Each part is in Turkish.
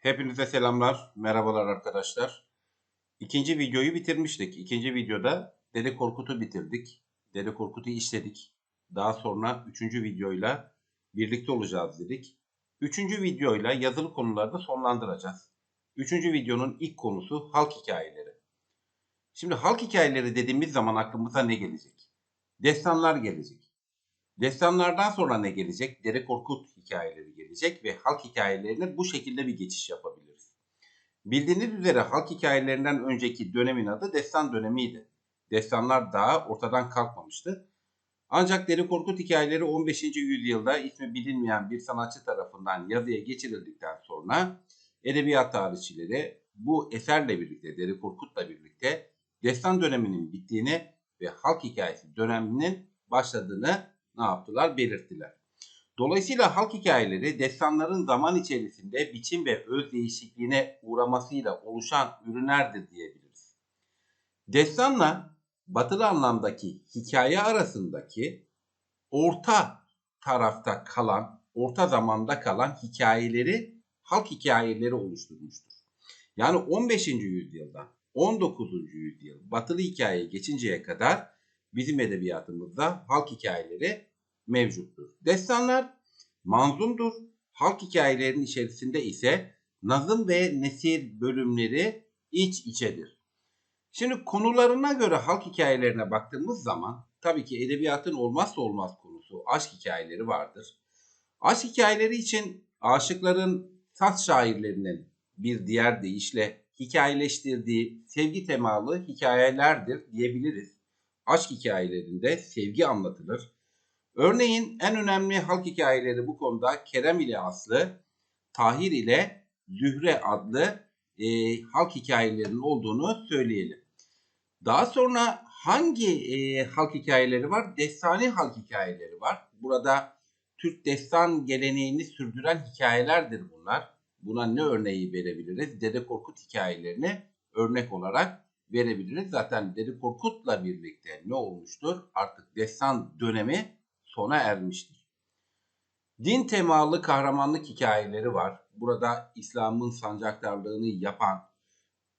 Hepinize selamlar, merhabalar arkadaşlar. İkinci videoyu bitirmiştik. İkinci videoda Dede Korkut'u bitirdik. Dede Korkut'u işledik. Daha sonra üçüncü videoyla birlikte olacağız dedik. Üçüncü videoyla yazılı konularda sonlandıracağız. Üçüncü videonun ilk konusu halk hikayeleri. Şimdi halk hikayeleri dediğimiz zaman aklımıza ne gelecek? Destanlar gelecek. Destanlardan sonra ne gelecek? Dere Korkut hikayeleri gelecek ve halk hikayelerine bu şekilde bir geçiş yapabiliriz. Bildiğiniz üzere halk hikayelerinden önceki dönemin adı destan dönemiydi. Destanlar daha ortadan kalkmamıştı. Ancak Deri Korkut hikayeleri 15. yüzyılda ismi bilinmeyen bir sanatçı tarafından yazıya geçirildikten sonra edebiyat tarihçileri bu eserle birlikte, Deri Korkut'la birlikte destan döneminin bittiğini ve halk hikayesi döneminin başladığını ne yaptılar? Belirttiler. Dolayısıyla halk hikayeleri destanların zaman içerisinde biçim ve öz değişikliğine uğramasıyla oluşan ürünlerdir diyebiliriz. Destanla batılı anlamdaki hikaye arasındaki orta tarafta kalan, orta zamanda kalan hikayeleri halk hikayeleri oluşturmuştur. Yani 15. yüzyıldan 19. yüzyıl batılı hikayeye geçinceye kadar bizim edebiyatımızda halk hikayeleri mevcuttur. Destanlar manzumdur. Halk hikayelerinin içerisinde ise nazım ve nesir bölümleri iç içedir. Şimdi konularına göre halk hikayelerine baktığımız zaman tabii ki edebiyatın olmazsa olmaz konusu aşk hikayeleri vardır. Aşk hikayeleri için aşıkların saz şairlerinin bir diğer deyişle hikayeleştirdiği sevgi temalı hikayelerdir diyebiliriz. Aşk hikayelerinde sevgi anlatılır. Örneğin en önemli halk hikayeleri bu konuda Kerem ile Aslı, Tahir ile Zühre adlı e, halk hikayelerinin olduğunu söyleyelim. Daha sonra hangi e, halk hikayeleri var? Destani halk hikayeleri var. Burada Türk destan geleneğini sürdüren hikayelerdir bunlar. Buna ne örneği verebiliriz? Dede Korkut hikayelerini örnek olarak verebiliriz. Zaten Dede Korkut'la birlikte ne olmuştur? Artık destan dönemi sona ermiştir. Din temalı kahramanlık hikayeleri var. Burada İslam'ın sancaktarlığını yapan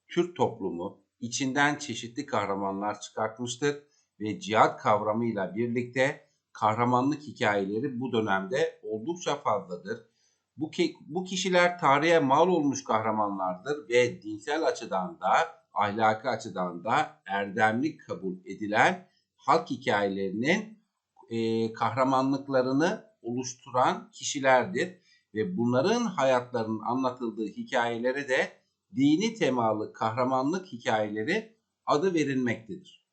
Türk toplumu içinden çeşitli kahramanlar çıkartmıştır ve cihat kavramıyla birlikte kahramanlık hikayeleri bu dönemde oldukça fazladır. Bu, bu kişiler tarihe mal olmuş kahramanlardır ve dinsel açıdan da ahlaki açıdan da erdemli kabul edilen halk hikayelerinin e, kahramanlıklarını oluşturan kişilerdir ve bunların hayatlarının anlatıldığı hikayelere de dini temalı kahramanlık hikayeleri adı verilmektedir.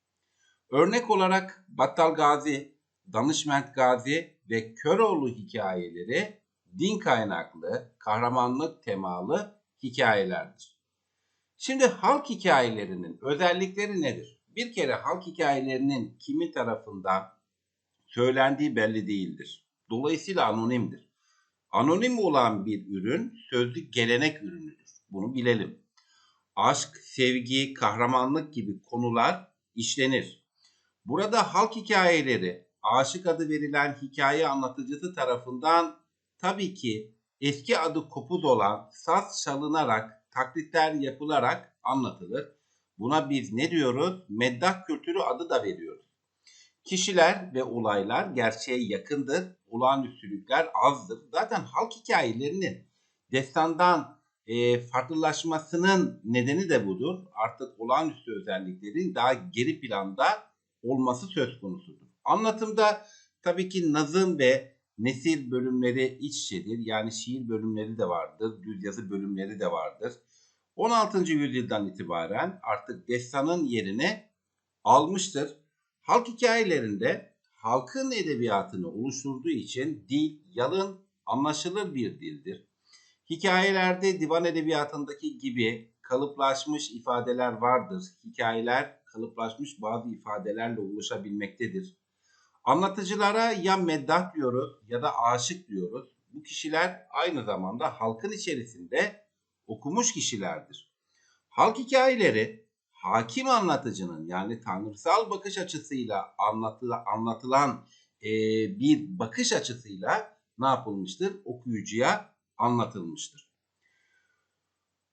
Örnek olarak Battal Gazi, Danışment Gazi ve Köroğlu hikayeleri din kaynaklı, kahramanlık temalı hikayelerdir. Şimdi halk hikayelerinin özellikleri nedir? Bir kere halk hikayelerinin kimin tarafından söylendiği belli değildir. Dolayısıyla anonimdir. Anonim olan bir ürün sözlük gelenek ürünüdür. Bunu bilelim. Aşk, sevgi, kahramanlık gibi konular işlenir. Burada halk hikayeleri aşık adı verilen hikaye anlatıcısı tarafından tabii ki eski adı kopuz olan saz çalınarak, taklitler yapılarak anlatılır. Buna biz ne diyoruz? Meddah kültürü adı da veriyoruz. Kişiler ve olaylar gerçeğe yakındır, olağanüstülükler azdır. Zaten halk hikayelerinin destandan e, farklılaşmasının nedeni de budur. Artık olağanüstü özelliklerin daha geri planda olması söz konusudur. Anlatımda tabii ki nazım ve nesil bölümleri iç içedir. Yani şiir bölümleri de vardır, düz yazı bölümleri de vardır. 16. yüzyıldan itibaren artık destanın yerine almıştır. Halk hikayelerinde halkın edebiyatını oluşturduğu için dil yalın, anlaşılır bir dildir. Hikayelerde divan edebiyatındaki gibi kalıplaşmış ifadeler vardır. Hikayeler kalıplaşmış bazı ifadelerle oluşabilmektedir. Anlatıcılara ya meddah diyoruz ya da aşık diyoruz. Bu kişiler aynı zamanda halkın içerisinde okumuş kişilerdir. Halk hikayeleri hakim anlatıcının yani tanrısal bakış açısıyla anlatılan, anlatılan e, bir bakış açısıyla ne yapılmıştır? Okuyucuya anlatılmıştır.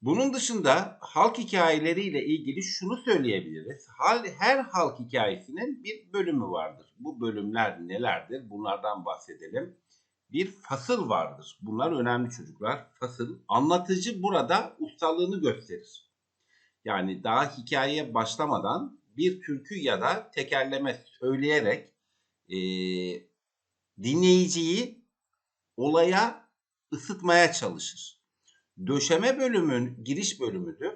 Bunun dışında halk hikayeleriyle ilgili şunu söyleyebiliriz. Her halk hikayesinin bir bölümü vardır. Bu bölümler nelerdir? Bunlardan bahsedelim. Bir fasıl vardır. Bunlar önemli çocuklar. Fasıl. Anlatıcı burada ustalığını gösterir. Yani daha hikayeye başlamadan bir türkü ya da tekerleme söyleyerek e, dinleyiciyi olaya ısıtmaya çalışır. Döşeme bölümün giriş bölümüdür.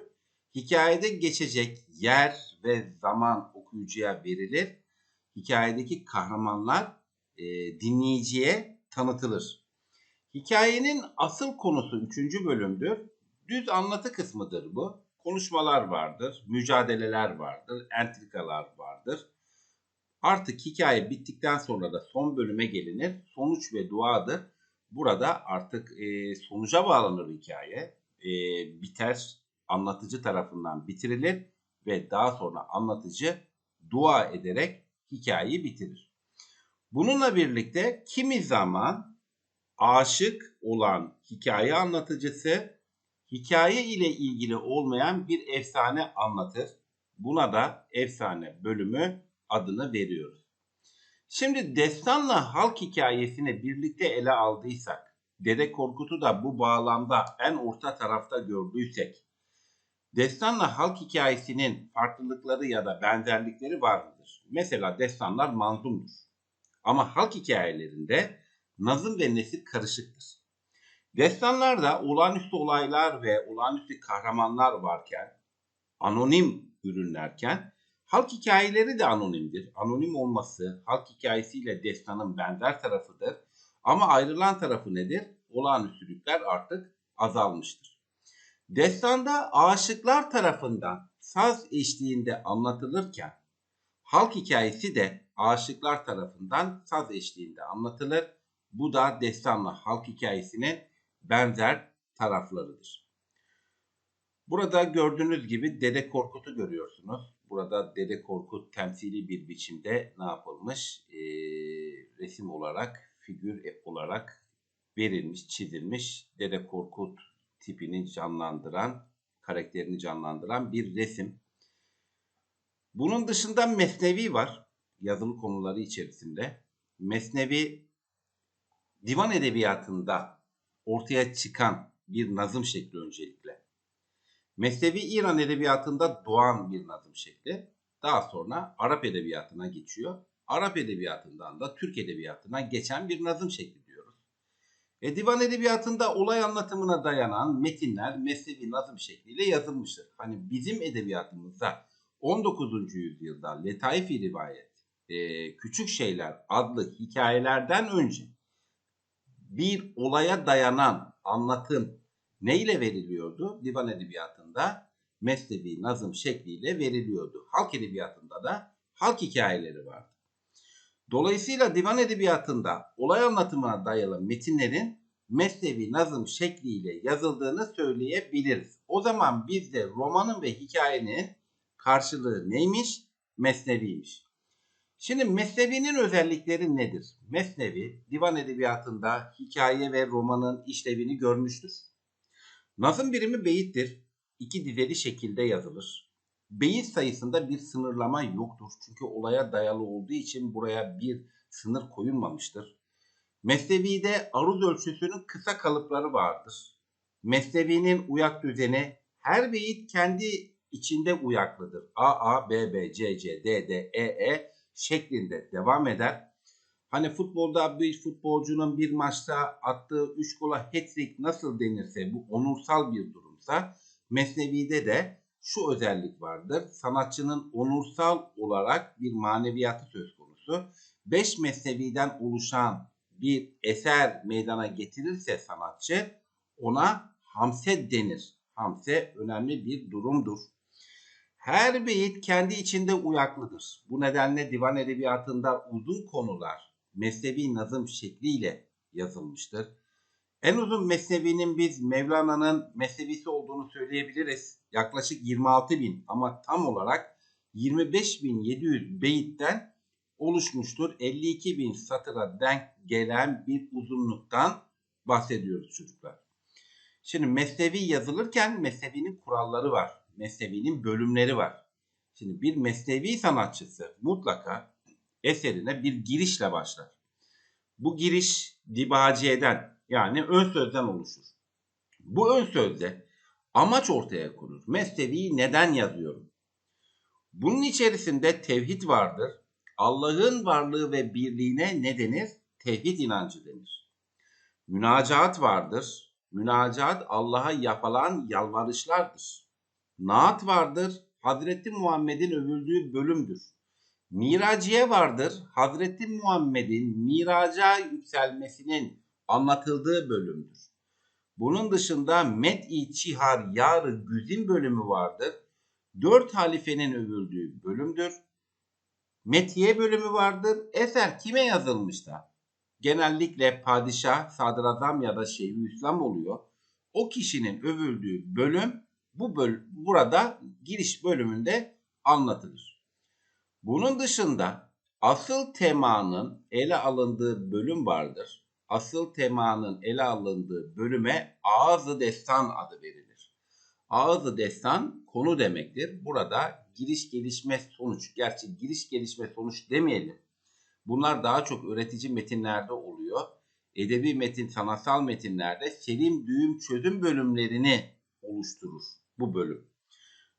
Hikayede geçecek yer ve zaman okuyucuya verilir. Hikayedeki kahramanlar e, dinleyiciye tanıtılır. Hikayenin asıl konusu 3. bölümdür. Düz anlatı kısmıdır bu. Konuşmalar vardır, mücadeleler vardır, entrikalar vardır. Artık hikaye bittikten sonra da son bölüme gelinir. Sonuç ve duadır. Burada artık e, sonuca bağlanır hikaye. E, biter, anlatıcı tarafından bitirilir ve daha sonra anlatıcı dua ederek hikayeyi bitirir. Bununla birlikte kimi zaman aşık olan hikaye anlatıcısı hikaye ile ilgili olmayan bir efsane anlatır. Buna da efsane bölümü adını veriyoruz. Şimdi destanla halk hikayesini birlikte ele aldıysak, Dede Korkut'u da bu bağlamda en orta tarafta gördüysek, destanla halk hikayesinin farklılıkları ya da benzerlikleri var mıdır? Mesela destanlar manzumdur. Ama halk hikayelerinde nazım ve nesil karışıktır. Destanlarda olağanüstü olaylar ve olağanüstü kahramanlar varken, anonim ürünlerken Halk hikayeleri de anonimdir. Anonim olması halk hikayesiyle destanın benzer tarafıdır. Ama ayrılan tarafı nedir? Olağanüstülükler artık azalmıştır. Destanda aşıklar tarafından saz eşliğinde anlatılırken halk hikayesi de aşıklar tarafından saz eşliğinde anlatılır. Bu da destanla halk hikayesinin benzer taraflarıdır. Burada gördüğünüz gibi Dede Korkut'u görüyorsunuz. Burada Dede Korkut temsili bir biçimde ne yapılmış? E, resim olarak, figür olarak verilmiş, çizilmiş. Dede Korkut tipini canlandıran, karakterini canlandıran bir resim. Bunun dışında Mesnevi var yazılı konuları içerisinde. Mesnevi divan edebiyatında ortaya çıkan bir nazım şekli öncelikle. Mesnevi İran edebiyatında doğan bir nazım şekli. Daha sonra Arap edebiyatına geçiyor. Arap edebiyatından da Türk edebiyatına geçen bir nazım şekli diyoruz. E, divan edebiyatında olay anlatımına dayanan metinler Mesnevi nazım şekliyle yazılmıştır. Hani bizim edebiyatımızda 19. yüzyılda Letaif-i Rivayet, e, Küçük Şeyler adlı hikayelerden önce bir olaya dayanan anlatım, ne ile veriliyordu? Divan edebiyatında mesnevi nazım şekliyle veriliyordu. Halk edebiyatında da halk hikayeleri vardı. Dolayısıyla divan edebiyatında olay anlatımına dayalı metinlerin mesnevi nazım şekliyle yazıldığını söyleyebiliriz. O zaman bizde romanın ve hikayenin karşılığı neymiş? Mesneviymiş. Şimdi Mesnevi'nin özellikleri nedir? Mesnevi divan edebiyatında hikaye ve romanın işlevini görmüştür. Nazım birimi beyittir. İki dizeli şekilde yazılır. Beyit sayısında bir sınırlama yoktur. Çünkü olaya dayalı olduğu için buraya bir sınır koyulmamıştır. Mesnevi'de aruz ölçüsünün kısa kalıpları vardır. Mesnevi'nin uyak düzeni her beyit kendi içinde uyaklıdır. A, A, B, B, C, C, D, D, E, E şeklinde devam eder. Hani futbolda bir futbolcunun bir maçta attığı 3 gola hat-trick nasıl denirse bu onursal bir durumsa Mesnevi'de de şu özellik vardır. Sanatçının onursal olarak bir maneviyatı söz konusu. 5 mesneviden oluşan bir eser meydana getirirse sanatçı ona hamse denir. Hamse önemli bir durumdur. Her beyit kendi içinde uyaklıdır. Bu nedenle divan edebiyatında uzun konular mesnevi nazım şekliyle yazılmıştır. En uzun mesnevinin biz Mevlana'nın mesnevisi olduğunu söyleyebiliriz. Yaklaşık 26 bin ama tam olarak 25.700 beyitten oluşmuştur. 52 bin satıra denk gelen bir uzunluktan bahsediyoruz çocuklar. Şimdi Mesnevi yazılırken Mesnevi'nin kuralları var. Mesnevi'nin bölümleri var. Şimdi bir Mesnevi sanatçısı mutlaka eserine bir girişle başlar. Bu giriş dibaciyeden yani ön sözden oluşur. Bu ön sözde amaç ortaya konur. Mesnevi'yi neden yazıyorum? Bunun içerisinde tevhid vardır. Allah'ın varlığı ve birliğine ne denir? Tevhid inancı denir. Münacaat vardır. Münacaat Allah'a yapılan yalvarışlardır. Naat vardır. Hazreti Muhammed'in övüldüğü bölümdür. Miraciye vardır. Hazreti Muhammed'in miraca yükselmesinin anlatıldığı bölümdür. Bunun dışında Met-i Çihar Yarı Güzin bölümü vardır. Dört halifenin övüldüğü bölümdür. Metiye bölümü vardır. Eser kime yazılmış da? Genellikle padişah, sadrazam ya da şeyhülislam oluyor. O kişinin övüldüğü bölüm bu böl burada giriş bölümünde anlatılır. Bunun dışında asıl temanın ele alındığı bölüm vardır. Asıl temanın ele alındığı bölüme ağzı destan adı verilir. Ağzı destan konu demektir. Burada giriş gelişme sonuç, gerçi giriş gelişme sonuç demeyelim. Bunlar daha çok öğretici metinlerde oluyor. Edebi metin, sanatsal metinlerde selim, düğüm, çözüm bölümlerini oluşturur bu bölüm.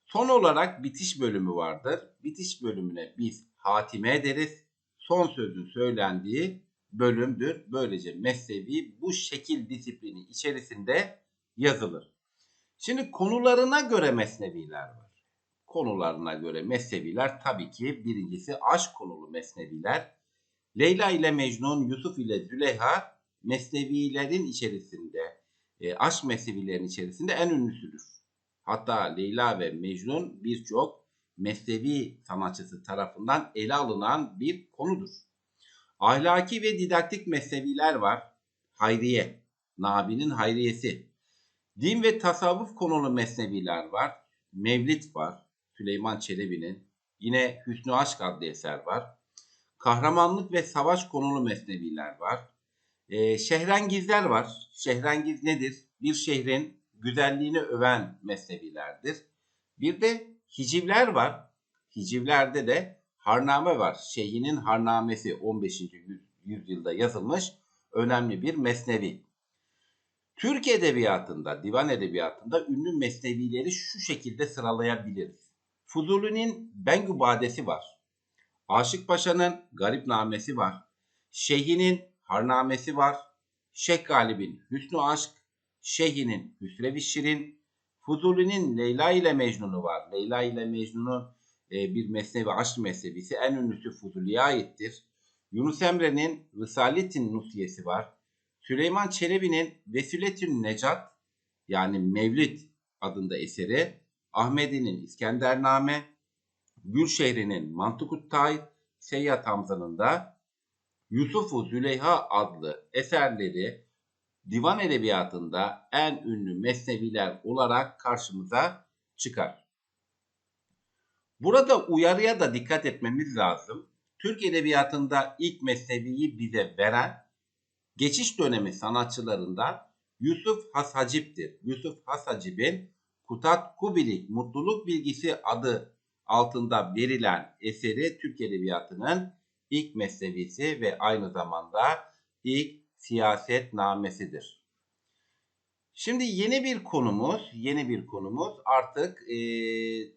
Son olarak bitiş bölümü vardır. Bitiş bölümüne biz hatime deriz. Son sözün söylendiği bölümdür. Böylece mesnevi bu şekil disiplini içerisinde yazılır. Şimdi konularına göre mesneviler var. Konularına göre mesneviler tabii ki birincisi aşk konulu mesneviler. Leyla ile Mecnun, Yusuf ile Züleyha mesnevilerin içerisinde, e, aşk mesnevilerin içerisinde en ünlüsüdür. Hatta Leyla ve Mecnun birçok mesnevi sanatçısı tarafından ele alınan bir konudur. Ahlaki ve didaktik mesneviler var. Hayriye, Nabi'nin Hayriyesi. Din ve tasavvuf konulu mesneviler var. Mevlit var. Süleyman Çelebi'nin. Yine Hüsnü Aşk adlı eser var. Kahramanlık ve savaş konulu mesneviler var. Ee, şehrengizler var. Şehrengiz nedir? Bir şehrin güzelliğini öven mesnevilerdir. Bir de hicivler var. Hicivlerde de harname var. Şeyhinin harnamesi 15. yüzyılda yazılmış önemli bir mesnevi. Türk edebiyatında, divan edebiyatında ünlü mesnevileri şu şekilde sıralayabiliriz. Fuzuli'nin Bengü Badesi var. Aşık Paşa'nın Garip Namesi var. Şeyhinin Harnamesi var. Şeyh Galip'in Hüsnü Aşk, Şeyh'inin Hüsrev Şirin, Fuzuli'nin Leyla ile Mecnun'u var. Leyla ile Mecnun'un e, bir mesnevi aşk mesnevisi en ünlüsü Fuzuli'ye aittir. Yunus Emre'nin Risaletin Nusiyesi var. Süleyman Çelebi'nin Vesiletün Necat yani Mevlid adında eseri, Ahmedi'nin İskendername, Gülşehri'nin Mantıkut Tay, Seyyat Hamza'nın da Yusufu Züleyha adlı eserleri divan edebiyatında en ünlü mesneviler olarak karşımıza çıkar. Burada uyarıya da dikkat etmemiz lazım. Türk edebiyatında ilk mesneviyi bize veren geçiş dönemi sanatçılarından Yusuf Hashacip'tir. Yusuf Hashacip'in Kutat Kubilik Mutluluk Bilgisi adı altında verilen eseri Türk Edebiyatı'nın ilk mesnevisi ve aynı zamanda ilk siyaset namesidir. Şimdi yeni bir konumuz, yeni bir konumuz artık e,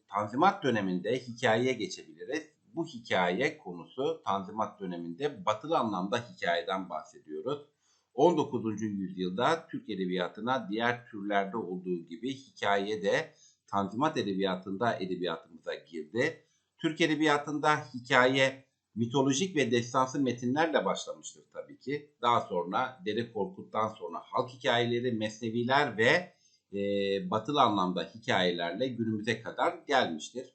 Tanzimat döneminde hikayeye geçebiliriz. Bu hikaye konusu Tanzimat döneminde batılı anlamda hikayeden bahsediyoruz. 19. yüzyılda Türk edebiyatına diğer türlerde olduğu gibi hikaye de Tanzimat edebiyatında edebiyatımıza girdi. Türk edebiyatında hikaye mitolojik ve destansı metinlerle başlamıştır tabii ki. Daha sonra Dede Korkut'tan sonra halk hikayeleri, mesneviler ve e, batılı anlamda hikayelerle günümüze kadar gelmiştir.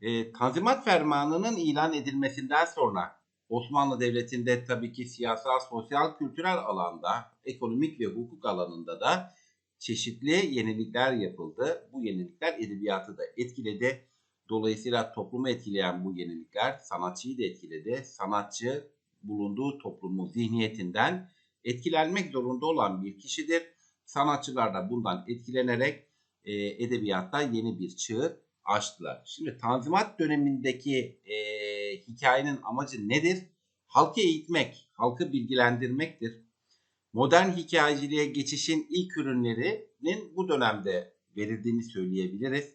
E, Tanzimat Fermanı'nın ilan edilmesinden sonra Osmanlı Devleti'nde tabii ki siyasal, sosyal, kültürel alanda, ekonomik ve hukuk alanında da çeşitli yenilikler yapıldı. Bu yenilikler edebiyatı da etkiledi. Dolayısıyla toplumu etkileyen bu yenilikler sanatçıyı da etkiledi. Sanatçı bulunduğu toplumun zihniyetinden etkilenmek zorunda olan bir kişidir. Sanatçılar da bundan etkilenerek e, edebiyatta yeni bir çığır açtılar. Şimdi Tanzimat dönemindeki e, hikayenin amacı nedir? Halkı eğitmek, halkı bilgilendirmektir. Modern hikayeciliğe geçişin ilk ürünlerinin bu dönemde verildiğini söyleyebiliriz.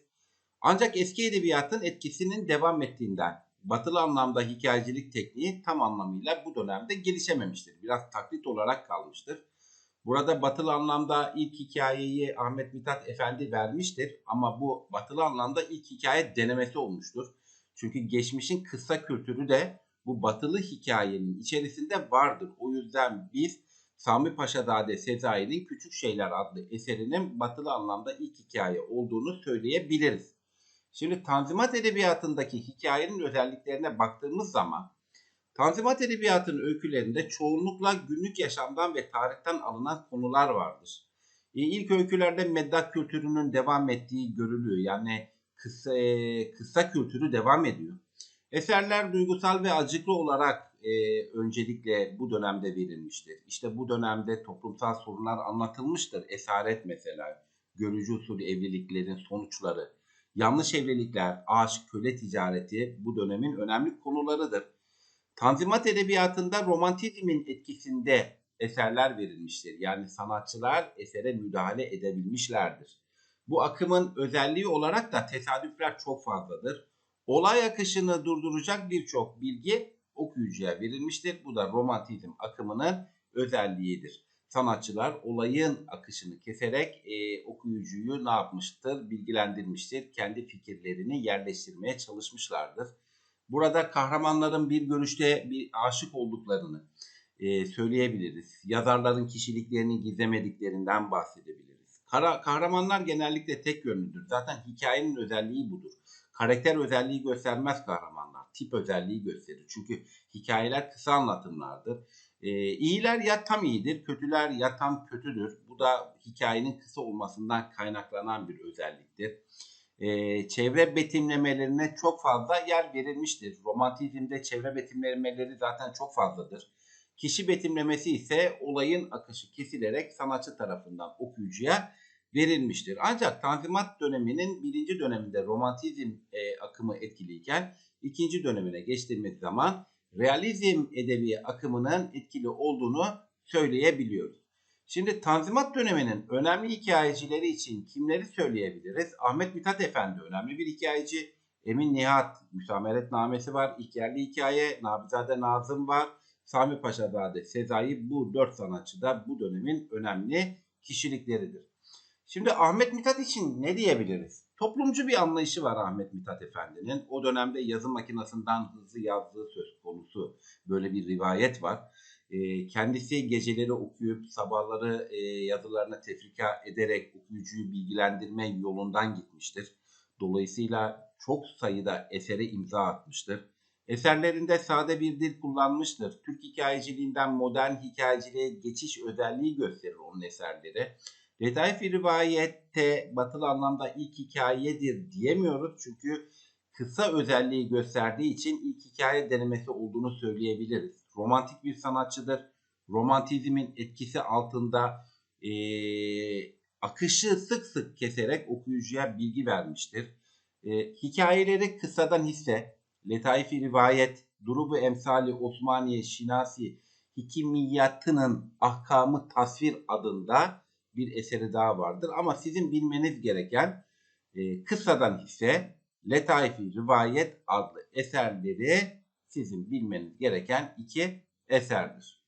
Ancak eski edebiyatın etkisinin devam ettiğinden batılı anlamda hikayecilik tekniği tam anlamıyla bu dönemde gelişememiştir. Biraz taklit olarak kalmıştır. Burada batılı anlamda ilk hikayeyi Ahmet Mithat Efendi vermiştir ama bu batılı anlamda ilk hikaye denemesi olmuştur. Çünkü geçmişin kısa kültürü de bu batılı hikayenin içerisinde vardır. O yüzden biz Sami Paşazade Sezai'nin Küçük Şeyler adlı eserinin batılı anlamda ilk hikaye olduğunu söyleyebiliriz. Şimdi Tanzimat Edebiyatı'ndaki hikayenin özelliklerine baktığımız zaman Tanzimat Edebiyatı'nın öykülerinde çoğunlukla günlük yaşamdan ve tarihten alınan konular vardır. E, ilk öykülerde meddah kültürünün devam ettiği görülüyor. Yani kısa, e, kısa kültürü devam ediyor. Eserler duygusal ve acıklı olarak e, öncelikle bu dönemde verilmiştir. İşte bu dönemde toplumsal sorunlar anlatılmıştır. Esaret mesela, görücü usulü evliliklerin sonuçları, yanlış evlilikler, aşk, köle ticareti bu dönemin önemli konularıdır. Tanzimat edebiyatında romantizmin etkisinde eserler verilmiştir. Yani sanatçılar esere müdahale edebilmişlerdir. Bu akımın özelliği olarak da tesadüfler çok fazladır. Olay akışını durduracak birçok bilgi okuyucuya verilmiştir. Bu da romantizm akımının özelliğidir. Sanatçılar olayın akışını keserek e, okuyucuyu ne yapmıştır? Bilgilendirmiştir. Kendi fikirlerini yerleştirmeye çalışmışlardır. Burada kahramanların bir görüşte bir aşık olduklarını e, söyleyebiliriz. Yazarların kişiliklerini gizlemediklerinden bahsedebiliriz. Kara, kahramanlar genellikle tek yönlüdür. Zaten hikayenin özelliği budur. Karakter özelliği göstermez kahramanlar. Tip özelliği gösterir. Çünkü hikayeler kısa anlatımlardır. E, iyiler ya tam iyidir, kötüler ya tam kötüdür. Bu da hikayenin kısa olmasından kaynaklanan bir özelliktir e, çevre betimlemelerine çok fazla yer verilmiştir. Romantizmde çevre betimlemeleri zaten çok fazladır. Kişi betimlemesi ise olayın akışı kesilerek sanatçı tarafından okuyucuya verilmiştir. Ancak Tanzimat döneminin birinci döneminde romantizm e, akımı etkiliyken ikinci dönemine geçtiğimiz zaman realizm edebi akımının etkili olduğunu söyleyebiliyoruz. Şimdi Tanzimat döneminin önemli hikayecileri için kimleri söyleyebiliriz? Ahmet Mithat Efendi önemli bir hikayeci. Emin Nihat, Müsameret Namesi var. İlkerli Hikaye, Nabizade Nazım var. Sami Paşazade, Sezai bu dört sanatçı da bu dönemin önemli kişilikleridir. Şimdi Ahmet Mithat için ne diyebiliriz? Toplumcu bir anlayışı var Ahmet Mithat Efendi'nin. O dönemde yazı makinesinden hızlı yazdığı söz konusu böyle bir rivayet var. E, kendisi geceleri okuyup sabahları e, yazılarına tefrika ederek okuyucuyu bilgilendirme yolundan gitmiştir. Dolayısıyla çok sayıda esere imza atmıştır. Eserlerinde sade bir dil kullanmıştır. Türk hikayeciliğinden modern hikayeciliğe geçiş özelliği gösterir onun eserleri. Letaif-i rivayette batılı anlamda ilk hikayedir diyemiyoruz. Çünkü kısa özelliği gösterdiği için ilk hikaye denemesi olduğunu söyleyebiliriz romantik bir sanatçıdır. Romantizmin etkisi altında e, akışı sık sık keserek okuyucuya bilgi vermiştir. E, hikayeleri kısadan hisse, letaifi rivayet, durubu emsali Osmaniye Şinasi Hikimiyatının Ahkamı Tasvir adında bir eseri daha vardır. Ama sizin bilmeniz gereken e, kısadan hisse, letaifi rivayet adlı eserleri sizin bilmeniz gereken iki eserdir.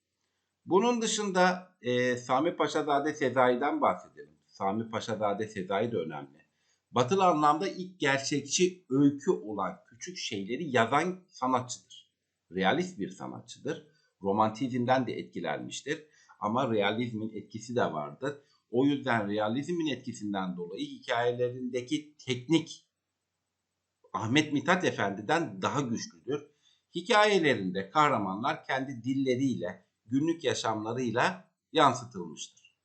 Bunun dışında e, Sami Paşazade Sezai'den bahsedelim. Sami Paşazade Sezai de önemli. Batılı anlamda ilk gerçekçi öykü olan küçük şeyleri yazan sanatçıdır. Realist bir sanatçıdır. Romantizmden de etkilenmiştir. Ama realizmin etkisi de vardır. O yüzden realizmin etkisinden dolayı hikayelerindeki teknik Ahmet Mithat Efendi'den daha güçlüdür. Hikayelerinde kahramanlar kendi dilleriyle, günlük yaşamlarıyla yansıtılmıştır.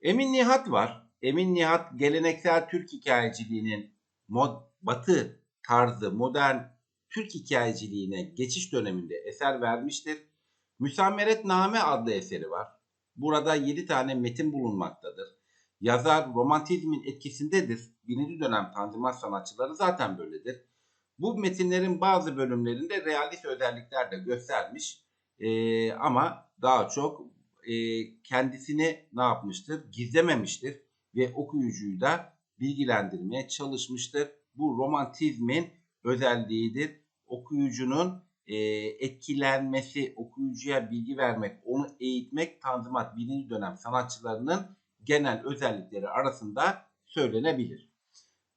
Emin Nihat var. Emin Nihat geleneksel Türk hikayeciliğinin mod, batı tarzı modern Türk hikayeciliğine geçiş döneminde eser vermiştir. Müsameret Name adlı eseri var. Burada 7 tane metin bulunmaktadır. Yazar romantizmin etkisindedir. Birinci dönem tanzimat sanatçıları zaten böyledir. Bu metinlerin bazı bölümlerinde realist özellikler de göstermiş. Ee, ama daha çok e, kendisini ne yapmıştır? Gizlememiştir ve okuyucuyu da bilgilendirmeye çalışmıştır. Bu romantizmin özelliğidir. Okuyucunun e, etkilenmesi, okuyucuya bilgi vermek, onu eğitmek Tanzimat birinci dönem sanatçılarının genel özellikleri arasında söylenebilir.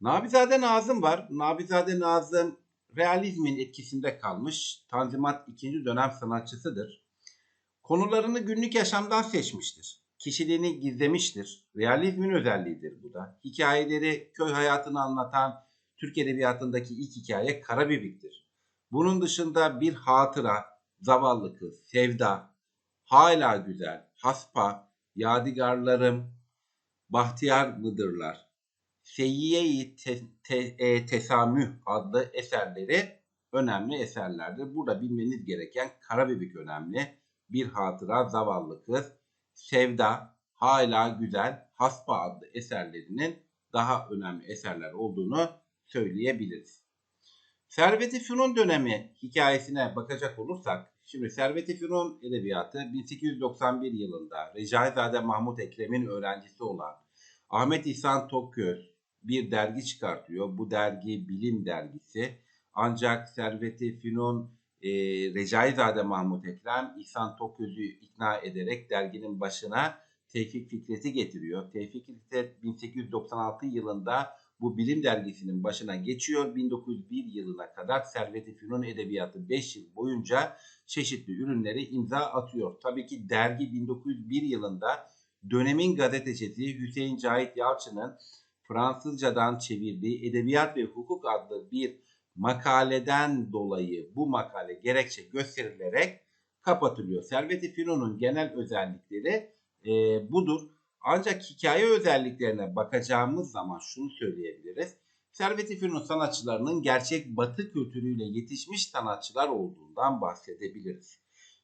Nabizade Nazım var. Nabizade Nazım realizmin etkisinde kalmış Tanzimat ikinci dönem sanatçısıdır. Konularını günlük yaşamdan seçmiştir. Kişiliğini gizlemiştir. Realizmin özelliğidir bu da. Hikayeleri köy hayatını anlatan Türk Edebiyatı'ndaki ilk hikaye Karabibik'tir. Bunun dışında bir hatıra, zavallı kız, sevda, hala güzel, haspa, yadigarlarım, bahtiyar mıdırlar, Seyyiye-i te, e, Tesamüh adlı eserleri önemli eserlerdir. Burada bilmeniz gereken Karabibik önemli. Bir hatıra, zavallı kız, sevda, hala güzel, haspa adlı eserlerinin daha önemli eserler olduğunu söyleyebiliriz. Servet-i Fünun dönemi hikayesine bakacak olursak, şimdi Servet-i Fünun edebiyatı 1891 yılında Recaizade Mahmut Ekrem'in öğrencisi olan Ahmet İhsan Tokgöz bir dergi çıkartıyor. Bu dergi bilim dergisi. Ancak Servet-i Fünun e, Recaizade Mahmut Ekrem İhsan Tokgöz'ü ikna ederek derginin başına Tevfik Fikret'i getiriyor. Tevfik Fikret 1896 yılında bu bilim dergisinin başına geçiyor. 1901 yılına kadar Servet-i Fünun Edebiyatı 5 yıl boyunca çeşitli ürünleri imza atıyor. Tabii ki dergi 1901 yılında dönemin gazetecisi Hüseyin Cahit Yalçın'ın Fransızcadan çevirdiği Edebiyat ve Hukuk adlı bir makaleden dolayı bu makale gerekçe gösterilerek kapatılıyor. Servet-i Fünun'un genel özellikleri e, budur. Ancak hikaye özelliklerine bakacağımız zaman şunu söyleyebiliriz. Servet-i Fünun sanatçılarının gerçek batı kültürüyle yetişmiş sanatçılar olduğundan bahsedebiliriz.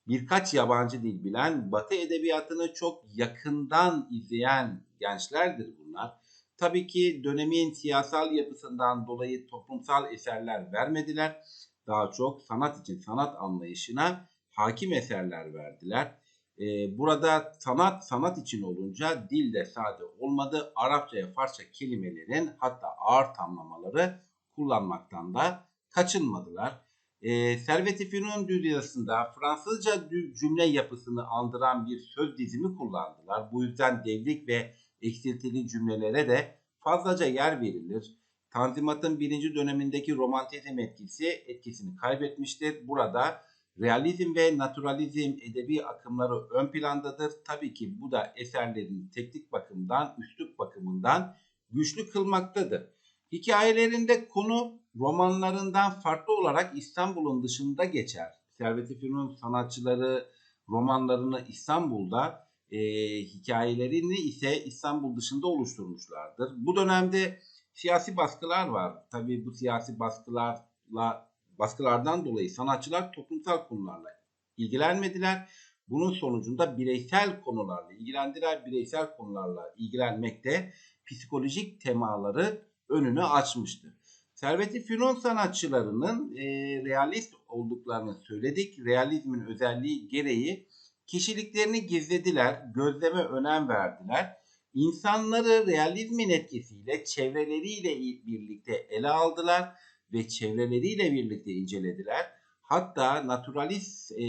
Birkaç yabancı dil bilen, batı edebiyatını çok yakından izleyen gençlerdir bunlar. Tabii ki dönemin siyasal yapısından dolayı toplumsal eserler vermediler. Daha çok sanat için sanat anlayışına hakim eserler verdiler. Ee, burada sanat sanat için olunca dilde sade olmadı. Arapçaya Farsça kelimelerin hatta ağır tamlamaları kullanmaktan da kaçınmadılar. Ee, Servet-i Fünun dünyasında Fransızca cümle yapısını andıran bir söz dizimi kullandılar. Bu yüzden devlik ve eksiltili cümlelere de fazlaca yer verilir. Tanzimat'ın birinci dönemindeki romantizm etkisi etkisini kaybetmiştir. Burada realizm ve naturalizm edebi akımları ön plandadır. Tabii ki bu da eserlerin teknik bakımdan, üslup bakımından güçlü kılmaktadır. Hikayelerinde konu romanlarından farklı olarak İstanbul'un dışında geçer. Servet-i Fünun sanatçıları romanlarını İstanbul'da, e, hikayelerini ise İstanbul dışında oluşturmuşlardır. Bu dönemde siyasi baskılar var. Tabii bu siyasi baskılarla baskılardan dolayı sanatçılar toplumsal konularla ilgilenmediler. Bunun sonucunda bireysel konularla ilgilendiler. Bireysel konularla ilgilenmekte psikolojik temaları önünü açmıştır. Servet-i Fünun sanatçılarının e, realist olduklarını söyledik. Realizmin özelliği gereği kişiliklerini gizlediler, gözleme önem verdiler. İnsanları realizmin etkisiyle çevreleriyle birlikte ele aldılar ve çevreleriyle birlikte incelediler. Hatta naturalist e,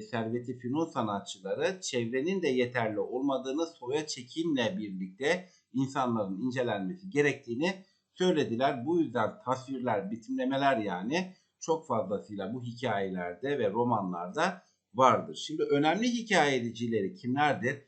serveti fünun sanatçıları çevrenin de yeterli olmadığını soya çekimle birlikte insanların incelenmesi gerektiğini söylediler. Bu yüzden tasvirler, bitimlemeler yani çok fazlasıyla bu hikayelerde ve romanlarda vardır. Şimdi önemli hikayecileri kimlerdir?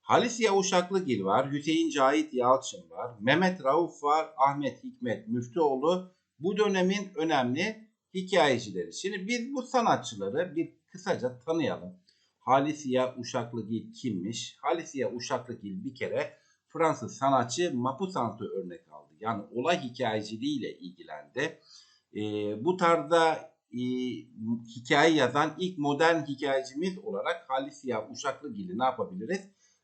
Halis Yavuşaklıgil var, Hüseyin Cahit Yalçın var, Mehmet Rauf var, Ahmet Hikmet Müftüoğlu bu dönemin önemli hikayecileri. Şimdi biz bu sanatçıları bir kısaca tanıyalım. Halisiye Uşaklıgil kimmiş? Halisiye Uşaklıgil bir kere Fransız sanatçı Mapusant'ı örnek aldı. Yani olay hikayeciliğiyle ilgilendi. E, bu tarzda e, hikaye yazan ilk modern hikayecimiz olarak Halisiye Uşaklıgil'i ne yapabiliriz?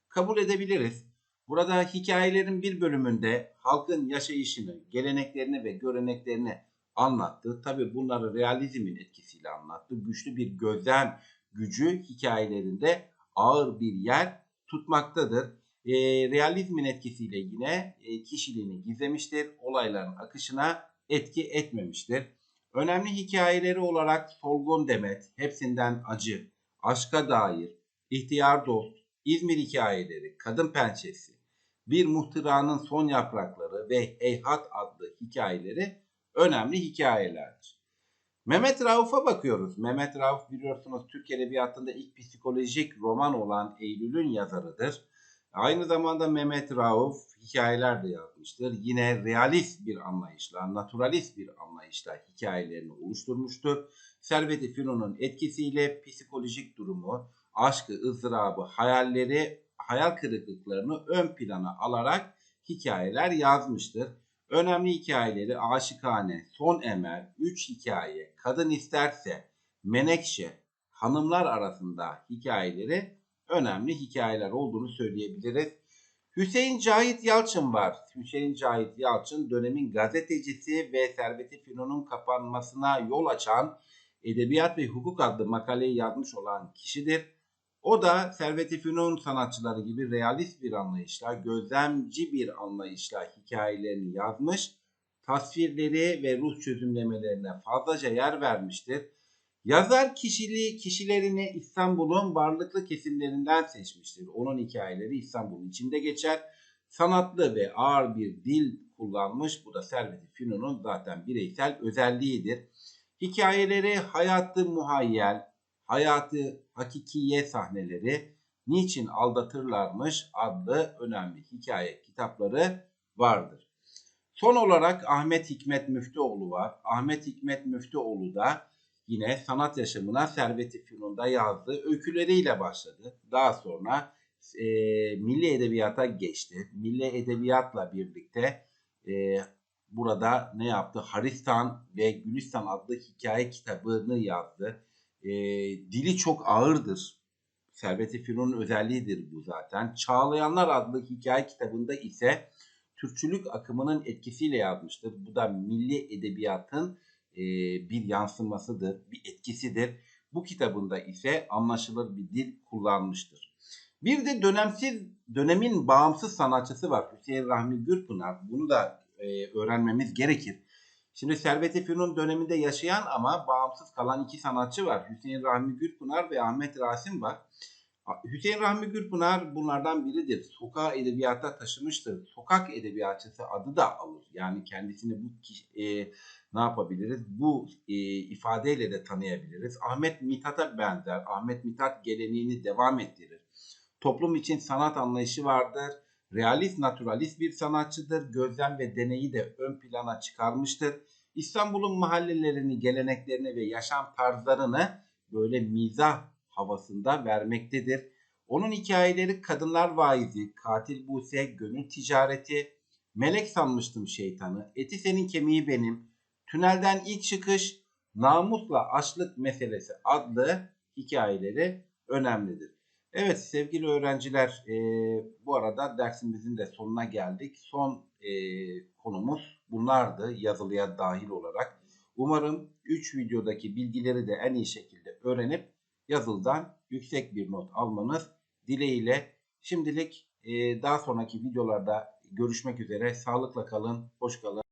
Kabul edebiliriz. Burada hikayelerin bir bölümünde halkın yaşayışını, geleneklerini ve göreneklerini anlattı. Tabi bunları realizmin etkisiyle anlattı. Güçlü bir gözlem gücü hikayelerinde ağır bir yer tutmaktadır. E, realizmin etkisiyle yine e, kişiliğini gizlemiştir. Olayların akışına etki etmemiştir. Önemli hikayeleri olarak Solgun Demet, Hepsinden Acı, Aşka Dair, İhtiyar Dost, İzmir Hikayeleri, Kadın Pençesi, Bir Muhtıranın Son Yaprakları ve Heyhat adlı hikayeleri önemli hikayelerdir. Mehmet Rauf'a bakıyoruz. Mehmet Rauf biliyorsunuz Türk Edebiyatı'nda ilk psikolojik roman olan Eylül'ün yazarıdır. Aynı zamanda Mehmet Rauf hikayeler de yazmıştır. Yine realist bir anlayışla, naturalist bir anlayışla hikayelerini oluşturmuştur. Servet-i Fünun'un etkisiyle psikolojik durumu, aşkı, ızdırabı, hayalleri, hayal kırıklıklarını ön plana alarak hikayeler yazmıştır. Önemli hikayeleri Aşıkane, Son Emel, Üç Hikaye, Kadın İsterse, Menekşe, Hanımlar arasında hikayeleri önemli hikayeler olduğunu söyleyebiliriz. Hüseyin Cahit Yalçın var. Hüseyin Cahit Yalçın dönemin gazetecisi ve Servet-i Fünun'un kapanmasına yol açan Edebiyat ve Hukuk adlı makaleyi yazmış olan kişidir. O da Servet-i Fünun sanatçıları gibi realist bir anlayışla, gözlemci bir anlayışla hikayelerini yazmış, tasvirleri ve ruh çözümlemelerine fazlaca yer vermiştir. Yazar kişiliği kişilerini İstanbul'un varlıklı kesimlerinden seçmiştir. Onun hikayeleri İstanbul'un içinde geçer. Sanatlı ve ağır bir dil kullanmış. Bu da Servet-i Fünun'un zaten bireysel özelliğidir. Hikayeleri hayatı muhayyel, hayatı hakikiye sahneleri, niçin aldatırlarmış adlı önemli hikaye kitapları vardır. Son olarak Ahmet Hikmet Müftüoğlu var. Ahmet Hikmet Müftüoğlu da yine sanat yaşamına Servet-i Fünun'da yazdığı öyküleriyle başladı. Daha sonra e, milli edebiyata geçti. Milli edebiyatla birlikte e, burada ne yaptı? Haristan ve Gülistan adlı hikaye kitabını yazdı. E, dili çok ağırdır. Servet-i Fünun'un özelliğidir bu zaten. Çağlayanlar adlı hikaye kitabında ise Türkçülük akımının etkisiyle yazmıştır. Bu da milli edebiyatın e, bir yansımasıdır, bir etkisidir. Bu kitabında ise anlaşılır bir dil kullanmıştır. Bir de dönemsiz, dönemin bağımsız sanatçısı var. Hüseyin Rahmi Gürpınar. Bunu da e, öğrenmemiz gerekir. Şimdi Servet-i Fünun döneminde yaşayan ama bağımsız kalan iki sanatçı var. Hüseyin Rahmi Gürpınar ve Ahmet Rasim var. Hüseyin Rahmi Gürpınar bunlardan biridir. Sokağı edebiyata taşımıştır. Sokak edebiyatçısı adı da alır. Yani kendisini bu e, ne yapabiliriz? Bu e, ifadeyle de tanıyabiliriz. Ahmet Mithat'a benzer. Ahmet Mithat geleneğini devam ettirir. Toplum için sanat anlayışı vardır. Realist, naturalist bir sanatçıdır. Gözlem ve deneyi de ön plana çıkarmıştır. İstanbul'un mahallelerini, geleneklerini ve yaşam tarzlarını böyle mizah havasında vermektedir. Onun hikayeleri Kadınlar Vaizi, Katil Buse, Gönül Ticareti, Melek Sanmıştım Şeytanı, Eti Senin Kemiği Benim, Tünelden İlk Çıkış, Namusla Açlık Meselesi adlı hikayeleri önemlidir. Evet sevgili öğrenciler e, bu arada dersimizin de sonuna geldik. Son e, konumuz bunlardı yazılıya dahil olarak. Umarım 3 videodaki bilgileri de en iyi şekilde öğrenip yazıldan yüksek bir not almanız dileğiyle. Şimdilik e, daha sonraki videolarda görüşmek üzere. Sağlıkla kalın, hoş kalın.